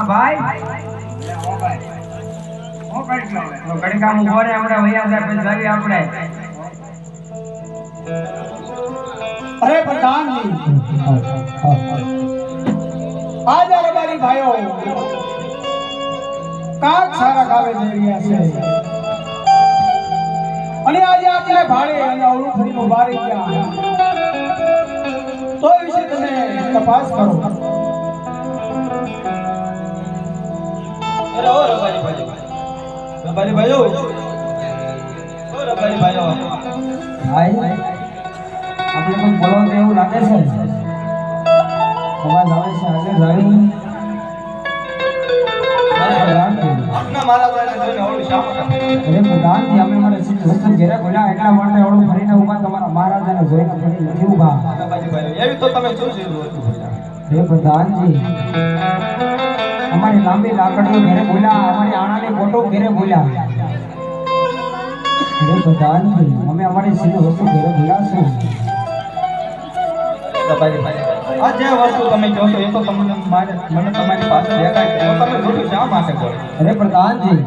હા ભાઈ. આપણે. અરે પ્રધાનજી. રબારી ભાઈઓ કાક સારા ગાવે છે. અને આજે આપણે ભાડે અને ફરીને ઊભા ગયા. તો વિશે તમે તપાસ કરો. રબારી ભાઈઓ. ઓ રબારી ભાઈઓ. ભાઈ આપણે પણ બોલો તો એવું લાગે છે. અવાજ આવે છે આજે જાવી આપના મારા જોઈને શા માટે વસ્તુ ઘેરે બોલ્યા એટલા માટે એવડું ફરીને ઊભા તમારા મહારાજાને જોઈને ફરી નથી ઊભા. એવી તો તમે હે પ્રધાનજી અમારી લાંબી લાકડીઓ ઘેરે ભૂલ્યા અમારી આણાની ફોટો ઘરે ભૂલ્યા અમે અમારી સીધી વસ્તુ ઘરે ભાઈઓ આ જે વસ્તુ તમે છો એ તો તમને મારે મને તમારી પાસે દેખાય છે. તો તમે જોડું શા માટે બોલો અરે પ્રધાનજી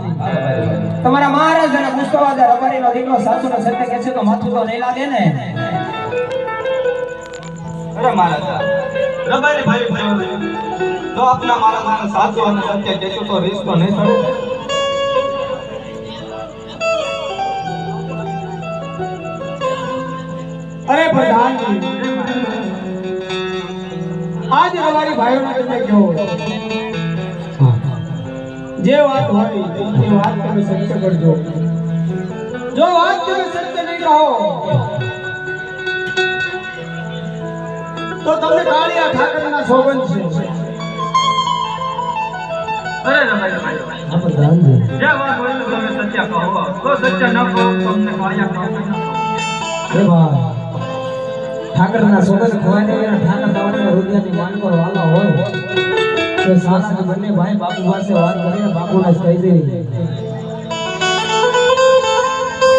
તમારા મહારાજાને પૂછવા દે રબારીનો દીકરો સાસુને સત્ય કહે છે તો માથું તો નહીં લાગે ને? અરે મહારાજા રબારી ભાઈ ભાઈઓ જો આપના મારા મારા સાચો અને સત્ય કહેશો તો રીસ તો નહીં ચડે અરે પ્રધાનજી આજ રબારી ભાઈઓને તમે કહો જે વાત હોય એ વાત તમે સત્ય કરજો. જો વાત તમે સત્ય નહીં કહો તો તમને કાળિયા ઠાકરના સોગંદ છે અરે રબારી ભાઈઓ હા પ્રધાનજી જે વાત હોય તો તમે સત્ય કહો તો સત્ય ન કહો તો તમને કાળિયા કહો હે ભાઈ ઠાકરના સોગંદ ખવાય ને એના ઠાકર તમારા રુદિયાની માનકો વાલા હોય તો સાસરી બંને ભાઈ બાપુ પાસે વાત કરીને બાપુને કહી દે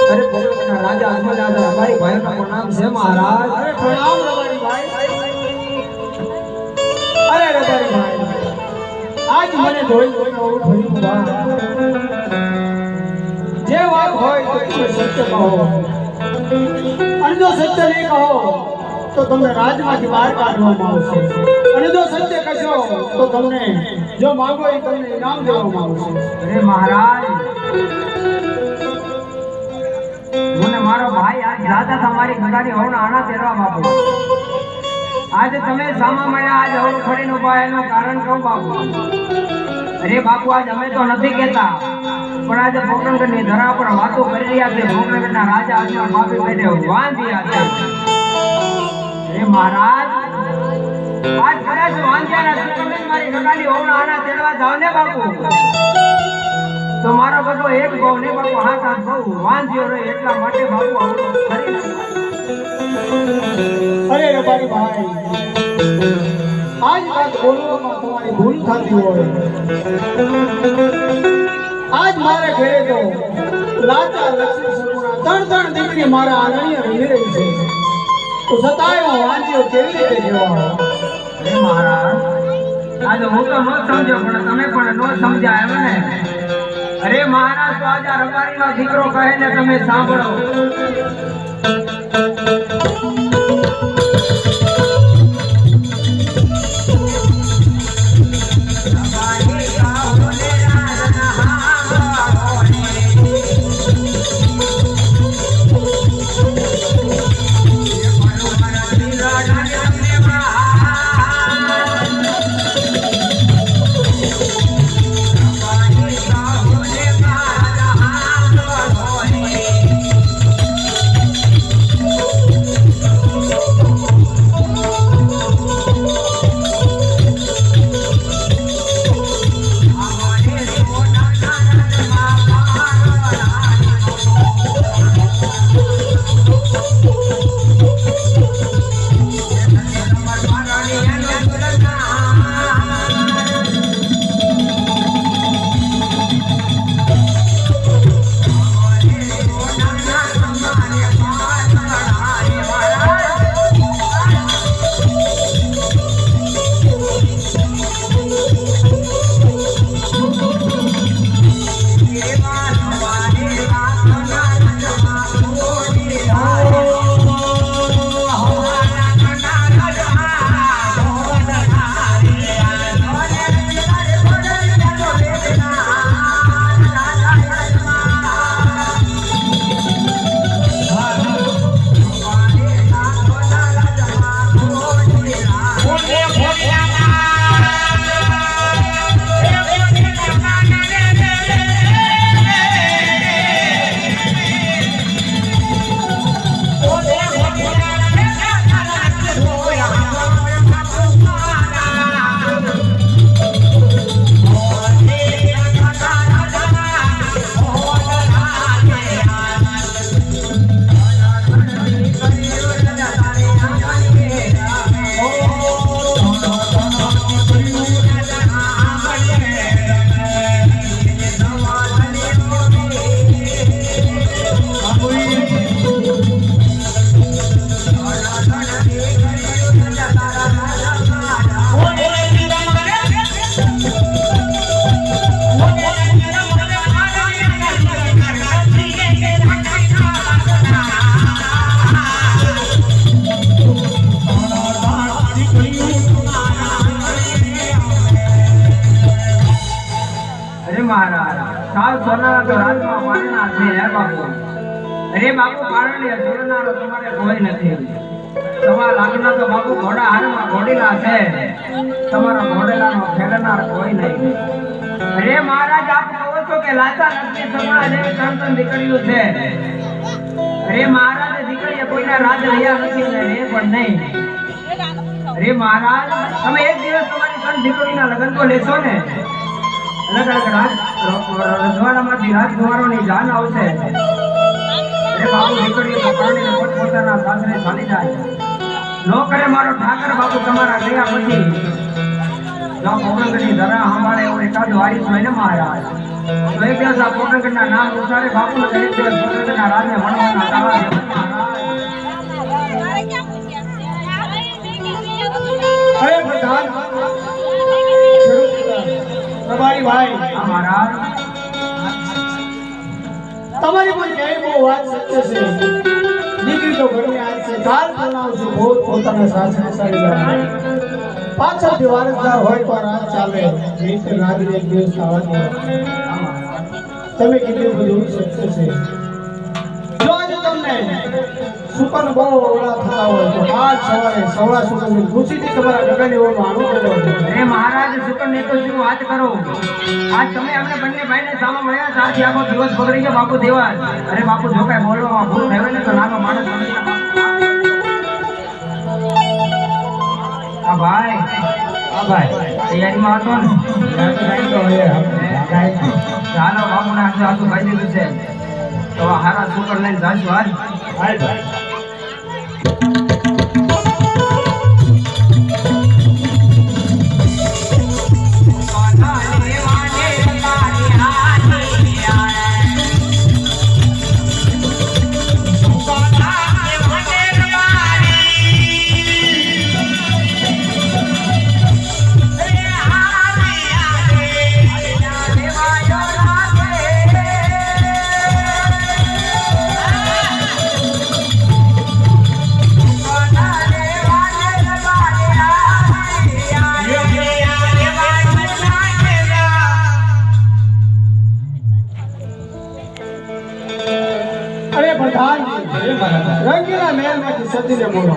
અરે પોરબંદરના રાજા અજમલ રાજા અમારી ભાઈનું નામ છે મહારાજ અરે પ્રણામ જે વાત હોય સત્ય કહો. અને જો કહો, તો તમને રાજમાંથી બહાર કાઢવામાં આવશે. અને સત્ય કહેશો, તો તમને જો માંગો એ તમને ઇનામ દેવામાં આવશે. મહારાજ, મને મારો ભાઈ આજ રાજા તમારી ગગાડી હોવના આણા પહેરવા બાપુ આજે તમે સામા મળ્યા આજ હવળ ફરીને ઊભા એનું કારણ કહું બાપુ. અરે બાપુ, આજ અમે તો નથી કહેતા. પણ આજે પોકરણગઢની ધરા પર વાતો કરી રહ્યા છે. પોકરણગઢના રાજા આજના બાપી બેઠે વાંધ્યા છે હે મહારાજ, આજ કદાચ વાંધ્યાના સુકમે મારી નકાલી હોવના આના તેડવા જાવ ને બાપુ. તો મારો બધો એક ભાવ ને બાપુ હા હાથ બહુ વાંધ્યો રહે એટલા માટે બાપુ આવડો અરે રબારી ભાઈ. આજ વાત બોલવામાં તમારી ભૂલ થતી હોય. આજ મારે ઘરે તો લાચા લક્ષ્મી સગુણા ત્રણ ત્રણ દીકરી મારા આંગણીએ રમી રહી છે. તો છતાંય હું વાંચ્યો કેવી રીતે જોવા મહારાજ, આજે હું તો ન સમજ્યો, પણ તમે પણ ન સમજ્યા એમ ને? અરે મહારાજ, તો આજે રબારીનો દીકરો કહે ને તમે સાંભળો. મહારાજ. સાવ સોનાના તો અરે તમારે કોઈ નથી. તમારા લાગના તો બાપુ ઘોડા હારમાં ઘોડીલા છે. તમારા કોઈ નહીં. અરે મહારાજ, આપ કહો છો કે લાચા સગુણા જેવી દીકરીઓ છે. અરે મહારાજે દીકરીએ કોઈના રાજ રહ્યા નથી ને એ પણ નહીં. અરે મહારાજ, તમે એક દિવસ તમારી ત્રણ દીકરીના લગ્ન તો લેશો ને? રજવાડામાંથી રાજકુમારોની જાન આવશે. અરે બાપુ દીકરીઓ પોતપોતાના સાસરે ચાલી જાય. નો કરે મારો ઠાકર બાપુ તમારા ગયા પછી જો પોરણગઢની ધરા સંભાળે એવો એકાદ વારીસ હોય ને મહારાજ. તો એક દિવસ આ પોરણગઢના નામ ઉતારે બાપુ ને એક દિવસ પોરણગઢના રાજને મળવાના અરે પ્રધાન ભાઈ. મહારાજ તમારી પણ કહે બહુ વાત સત્ય છે. દીકરી તો ઘરની આજ છે. કાલ પરણાવશું બહુ પોતાના સાસરે સારી પાછળથી વારસદાર હોય તો રાત ચાલે. તો રાત એક દિવસ આવવાની. તમે કીધું બધું સત્ય છે. જો આજે તમને સુકન બહુ ઓળા થતા હોય તો આજ સવારે સવા સુકન ખુશીથી તમારા ગગનની ઓળમાં આનું કરો હે મહારાજ સુકન ને તો શું વાત કરો? આજ તમે અમને બંને ભાઈને સામા મળ્યા ત્યારથી આખો દિવસ બગડી ગયો બાપુ દેવા અરે બાપુ જો કઈ બોલવામાં ભૂલ થયો ને તો નાનો માણસ આ ભાઈ આ ભાઈ તૈયારીમાં હતો ને? ચાલો બાપુને હાથે હાથું ભાઈ દીધું છે. તો હારા શુકર લઈને જાશું હાલ. અરે ಮೇಲ್ಬೇಕು ಸದ್ದಿದೆ ಮೂರು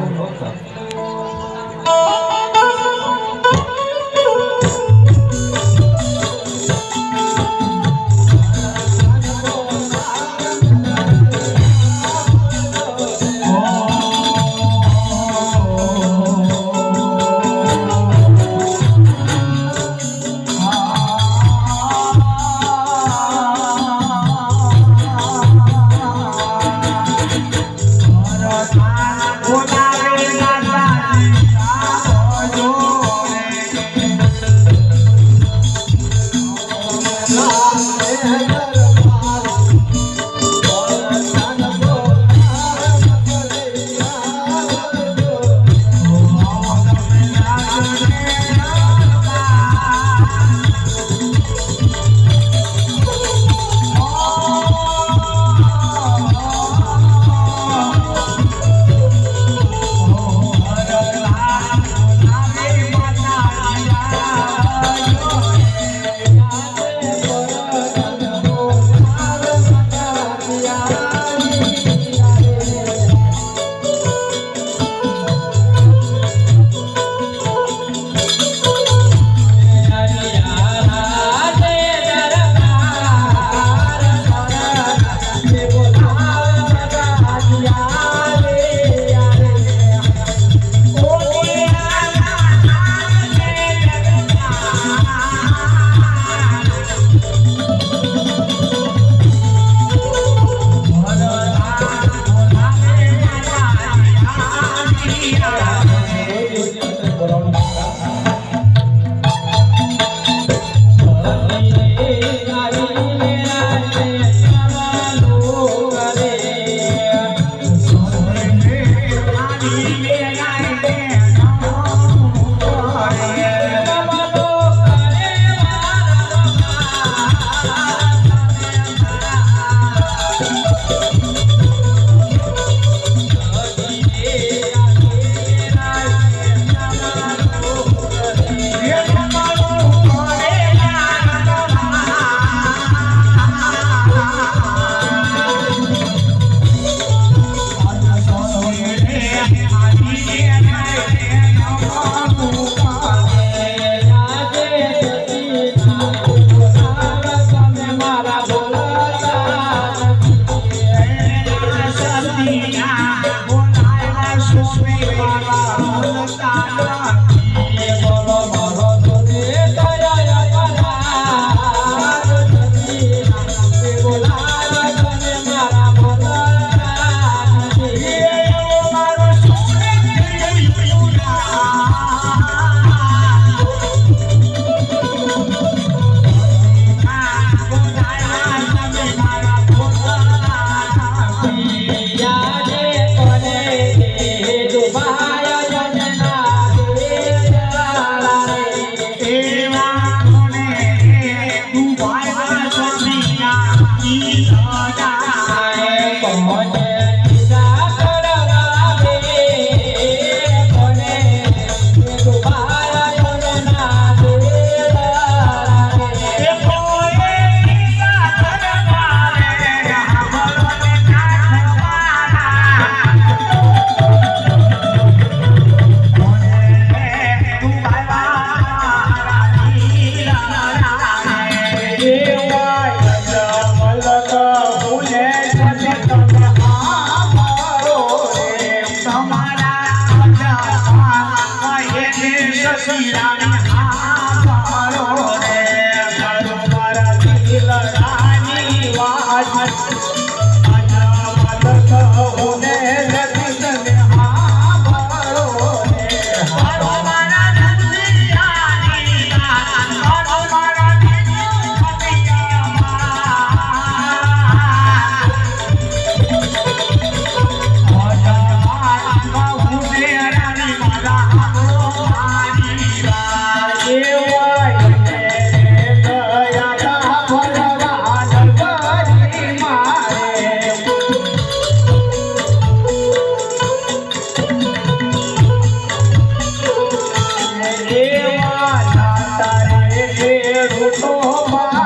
yeah. roubar